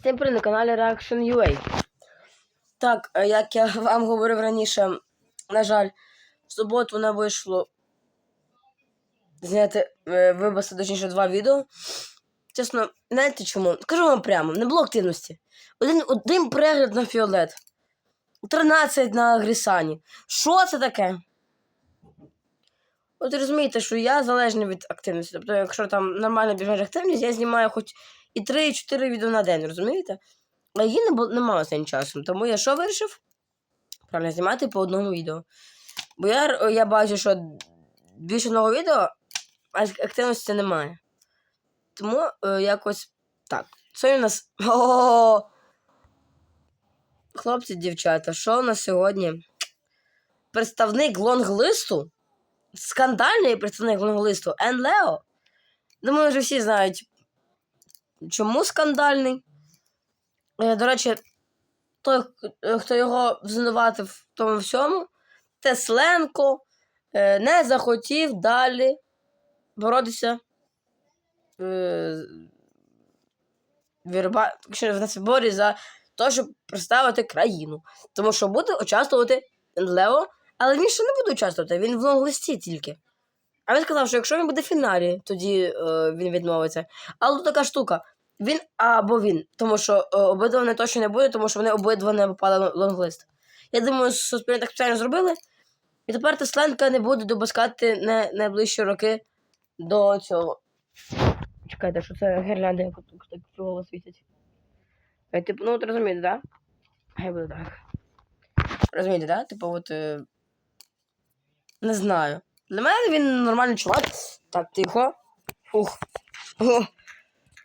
Всім привіт на каналі Reaction UA. Так, е, як я вам говорив раніше, на жаль, в суботу не вийшло зняти, е, випустити точніше два відео. Чесно, знаєте чому? Скажу вам прямо, не було активності. Один, один перегляд на фіолет. 13 на Грісані. Що це таке? От розумієте, що я залежний від активності. Тобто, якщо там нормально біжить активність, я знімаю хоч і 3-4 відео на день, розумієте? А її не було немає останнім часом. Тому я що вирішив? Правильно, знімати по одному відео. Бо я, я бачу, що більше одного відео, а активності немає. Тому е, якось так. Сьогодні у нас. О! Хлопці, дівчата, що у нас сьогодні? Представник лонглисту? Скандальний представник лонглисту Ен Лео. Думаю, вже всі знають, чому скандальний. Е, До речі, той, хто його звинуватив в тому всьому, Тесленко е, не захотів далі боротися е, в нацборі за те, щоб представити країну. Тому що буде участвувати Лео, але він ще не буде участвувати, він в лонглисті тільки. А він сказав, що якщо він буде в фіналі, тоді е, він відмовиться. Але тут така штука. Він або він, тому що е, обидва вони точно не буде, тому що вони обидва не попали в лонглист. Я думаю, суспільно так спеціально зробили. І тепер Тесленка не буде допускати на найближчі роки до цього. Чекайте, що це гірлянди, як так кругово світять. Е, Типу, ну от розумієте, так? Да? Хай буде так. Розумієте, так? Да? Типу, от. Не знаю. Для мене він нормальний чувак. Так, тихо. Фух. О.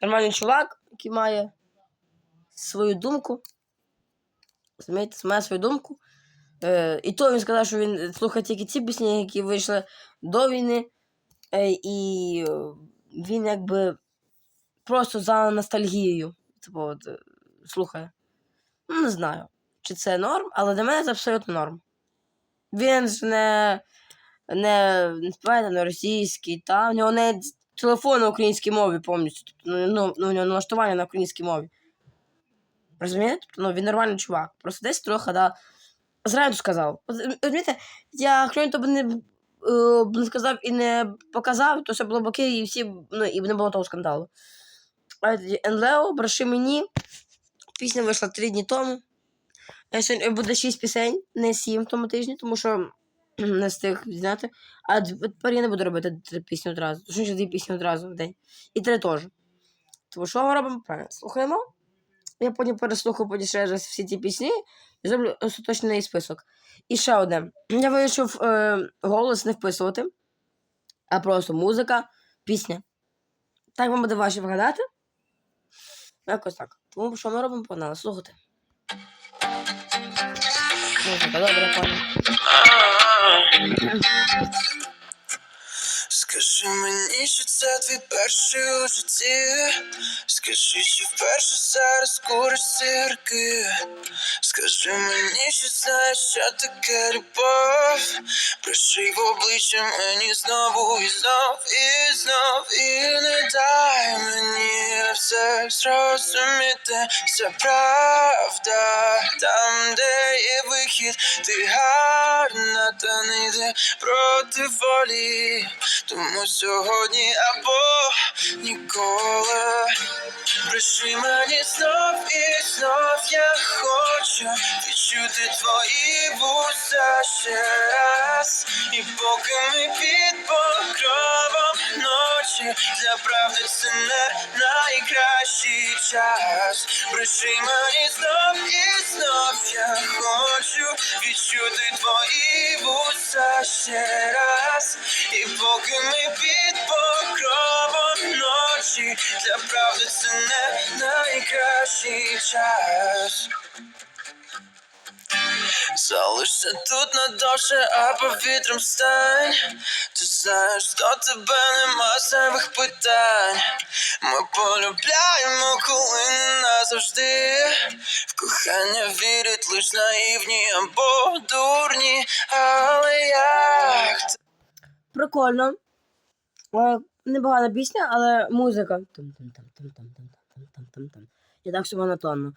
Нормальний чувак, який має свою думку. Розумієте, має свою думку. Е, і то він сказав, що він слухає тільки ті пісні, які вийшли до війни. Е, і е, він якби просто за ностальгією. Типу, от, е, слухає. Ну, не знаю, чи це норм, але для мене це абсолютно норм. Він ж не, не, не співає на російській, та у нього навіть телефон на українській мові повністю. Тобто, ну, ну, ну, у нього налаштування на українській мові. Розумієте? Тобто, ну, він нормальний чувак. Просто десь трохи, да. Зразу сказав. Розумієте, я хто то б не, е, не сказав і не показав, то все було б окей, і всі, ну, і не було того скандалу. А тоді Енлео, броши мені. Пісня вийшла три дні тому. Е, Сьогодні буде шість пісень, не сім в тому тижні, тому що не встиг зняти. А тепер я не буду робити три пісні одразу. Точніше, дві пісні одразу в день. І три теж. Тому що ми робимо правильно? Слухаємо. Я потім переслухаю потім ще раз всі ті пісні і зроблю остаточний список. І ще одне. Я вирішив е, голос не вписувати, а просто музика, пісня. Так вам буде важче вгадати. Якось так. Тому що ми робимо погнали, слухайте. Музика, добре, пані. Це твій перший у житті. Скажи, що вперше зараз куриш сірки. Скажи мені, що знаєш, що таке любов. Приший в обличчя мені знову і знов, і знов, і не дай мені все зрозуміти. Вся правда, там, де є вихід, ти гарна, та не йде проти волі. Тому сьогодні або ніколи. Бреши мені знов і знов я хочу відчути твої вуса ще раз. І поки ми під покровом ночі, для правди це не найкращий час. Бреши мені знов і знов я хочу відчути твої вуса ще раз. І поки ми під покровом ночі, для правди це не найкращий час. Залишся тут надовше, а повітрям стань. Ти знаєш, до тебе нема самих питань. Ми полюбляємо, коли не назавжди. В кохання вірять лиш наївні або дурні, але як Прикольно. Е, Непогана пісня, але музика. Я так, що монотонно.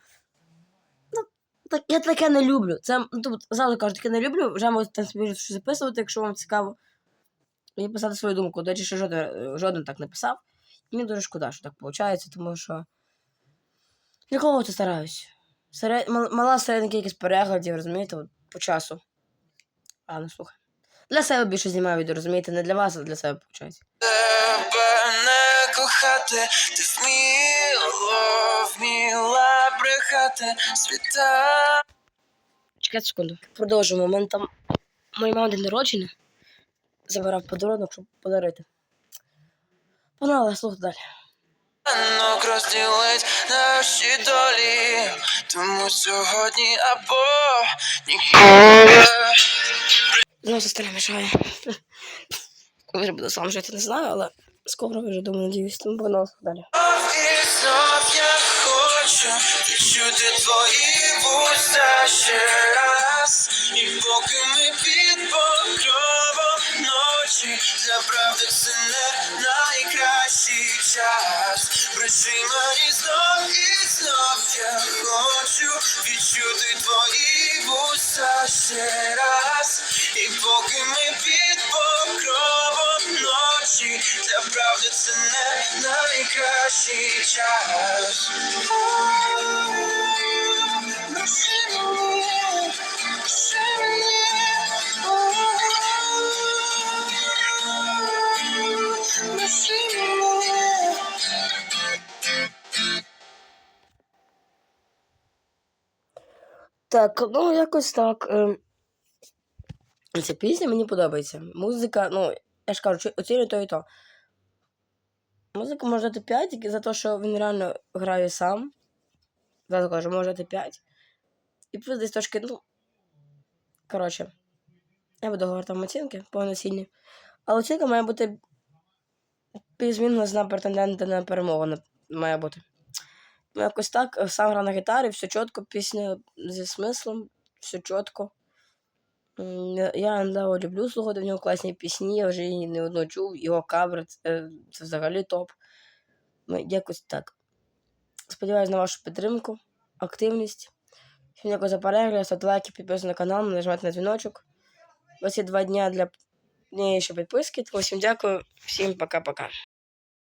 Так, я таке не люблю. Це ну, тут завжди кажу, таке не люблю. Вже можете там собі щось записувати, якщо вам цікаво. І писати свою думку. До речі, ще жоден, жоден так не писав. І мені дуже шкода, що так виходить, тому що. Для кого це стараюсь? Серед... Мала середня кількість переглядів, розумієте, от, по часу. А, ну слухай. Для себе більше знімаю відео, розумієте, не для вас, а для себе виходить. Тебе не кохати, ти вміло, вміла брехати світа. Чекайте секунду. Продовжуємо. У мене там моїй мами день народження. Забирав подарунок, щоб подарити. Погнали, слухайте далі. Ранок розділить наші долі, тому сьогодні або ніколи. Знову сестра мішає. Коли вже буду сам жити, не знаю, але скоро вже думаю, надіюсь, тому погнали слухайте далі. І хочу твої вуста ще раз. І поки ми під покровом ночі, для правди це не найкращий час. Бреши мені знов і знов я хочу відчути твої вуста ще раз. І поки ми під покровом ночі, для правди це не найкращий час. Так, ну якось так. ем, Ця пісня мені подобається. Музика, ну, я ж кажу, оцінюю то і то. Музика може дати 5, тільки за те, що він реально грає сам. Зразу кажу, може дати 5. І плюс десь трошки, ну. Коротше, я буду говорити там оцінки повноцінні. Але оцінка має бути плюс-мінус претендента на перемогу має бути. Ну, якось так, е, сам грав на гітарі, все чітко, пісня зі смислом, все чітко. Я я люблю слухати в нього класні пісні, я вже її не одну чув, його кавер це, це взагалі топ. Ну, якось так. Сподіваюсь на вашу підтримку, активність. Дякую за перегляд, ставте лайки, підписуйтесь на канал, нажимайте на дзвіночок. У є два дня для ще підписки, тому дякую, всім пока-пока.